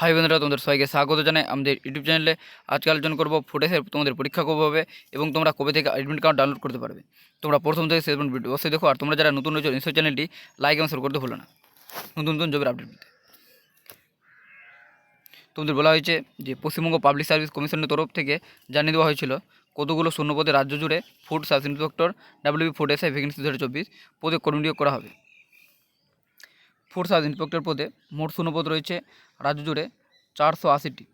High বন্ধুরা, তোমাদের সবাইকে স্বাগত জানাই আমাদের ইউটিউব চ্যানেলে। আজকে আলোচনা করব ফুটেজের তোমাদের পরীক্ষা কবে হবে এবং তোমরা কবে থেকে অ্যাডমিট কার্ড ডাউনলোড করতে পারবে। তোমরা প্রথম থেকে শেষ ভিডিও অবশ্যই দেখো, আর তোমরা যারা নতুন রয়েছে নিশ্চয় চ্যানেলটি লাইক এবং শেয়ার করতে ভুলো না। নতুন নতুন জবের আপডেট পেতে। তোমাদের বলা হয়েছে যে পশ্চিমবঙ্গ পাবলিক সার্ভিস কমিশনের তরফ থেকে জানিয়ে দেওয়া হয়েছিল, কতগুলো শূন্যপদে রাজ্য জুড়ে food sub inspector WB food SI vacancy দু হাজার চব্বিশ পদে কর্মী নিয়োগ করা হবে। ফুড সাব ইন্সপেক্টর পদে মোট শূন্যপদ রয়েছে রাজ্য জুড়ে চারশো আশিটি।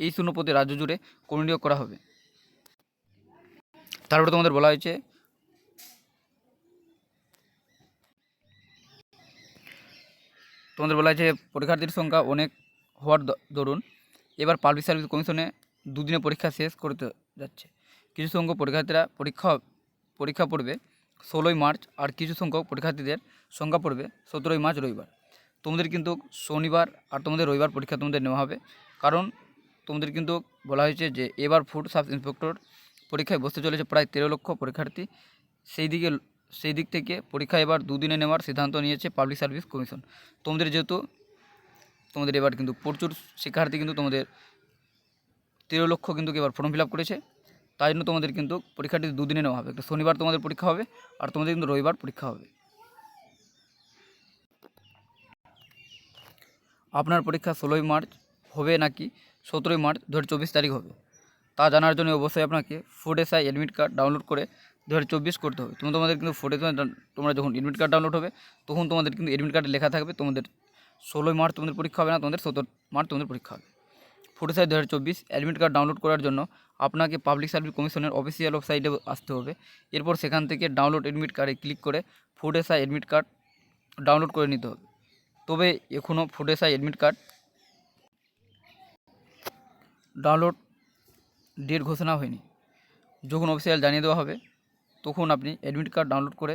এই শূন্যপদে রাজ্য জুড়ে কর্মী করা হবে। তারপরে তোমাদের বলা হয়েছে, তোমাদের বলা হয়েছে পরীক্ষার্থীর সংখ্যা অনেক হওয়ার দরুন। এবার পাবলিক সার্ভিস কমিশনে দুদিনে পরীক্ষা শেষ করতে যাচ্ছে। কিছু সংখ্যক পরীক্ষার্থীরা পরীক্ষা পরীক্ষা পড়বে ষোলোই মার্চ আর কিছু সংখ্যক পরীক্ষার্থীদের সংখ্যা পড়বে সতেরোই মার্চ রবিবার। তোমাদের কিন্তু শনিবার আর তোমাদের রবিবার পরীক্ষা তোমাদের নেওয়া হবে। কারণ তোমাদের কিন্তু বলা হয়েছে যে এবার ফুড সাব ইন্সপেক্টর পরীক্ষায় বসতে চলেছে প্রায় তেরো লক্ষ পরীক্ষার্থী। সেই দিকে, সেই দিক থেকে পরীক্ষা এবার দুদিনে নেওয়ার সিদ্ধান্ত নিয়েছে পাবলিক সার্ভিস কমিশন। তোমাদের যেহেতু তোমাদের এবার কিন্তু প্রচুর শিক্ষার্থী কিন্তু তোমাদের তেরো লক্ষ কিন্তু এবার ফর্ম ফিল করেছে। তাই জন্য তোমাদের কিন্তু পরীক্ষাটি দুদিনে নেওয়া হবে। শনিবার তোমাদের পরীক্ষা হবে আর তোমাদের কিন্তু রবিবার পরীক্ষা হবে। আপনার পরীক্ষা ষোলোই মার্চ হবে নাকি সতেরোই মার্চ দু হাজার চব্বিশ তারিখ হবে? তা জানার জন্য অবশ্যই আপনাকে food SI admit card download করে দু হাজার চব্বিশ করতে হবে। তুমি তোমাদের কিন্তু ফুড এসআই তোমরা যখন অ্যাডমিট কার্ড ডাউনলোড হবে, তখন তোমাদের কিন্তু অ্যাডমিট কার্ডে লেখা থাকবে তোমাদের ষোলোই মার্চ তোমাদের পরীক্ষা হবে না, তোমাদের সতেরো মার্চ তোমাদের পরীক্ষা হবে। ফুড এসআই দু হাজার চব্বিশ অ্যাডমিট কার্ড ডাউনলোড করার জন্য আপনাকে পাবলিক সার্ভিস কমিশনের অফিসিয়াল ওয়েবসাইটে আসতে হবে। এরপর সেখান থেকে ডাউনলোড অ্যাডমিট কার্ডে ক্লিক করে food SI admit card download করে নিতে হবে। তবে এখনও food SI admit card download date ঘোষণা হয়নি। যখন অফিসিয়াল জানিয়ে দেওয়া হবে, তখন আপনি অ্যাডমিট কার্ড ডাউনলোড করে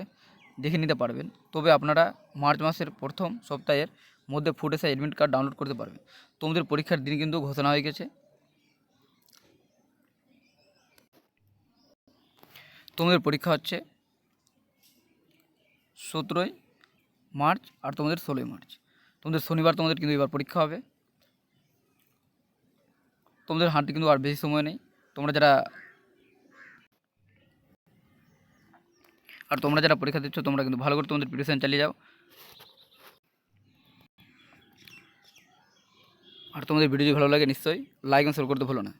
দেখে নিতে পারবেন। তবে আপনারা মার্চ মাসের প্রথম সপ্তাহের মধ্যে এসে অ্যাডমিট কার্ড ডাউনলোড করতে পারবেন। তোমাদের পরীক্ষার দিন কিন্তু ঘোষণা হয়ে গেছে। তোমাদের পরীক্ষা হচ্ছে সতেরোই মার্চ আর তোমাদের ষোলোই মার্চ। তোমাদের শনিবার তোমাদের কিন্তু এবার পরীক্ষা হবে। তোমাদের হাতে কিন্তু আর বেশি সময় নেই। তোমরা যারা আর তোমরা যারা পরীক্ষা দিচ্ছ, তোমরা কিন্তু ভালো করে তোমাদের প্রিপারেশন চালিয়ে যাও। আর তোমাদের ভিডিও ভালো লাগে, নিশ্চয়ই লাইক এবং শেয়ার করতে ভুলো না।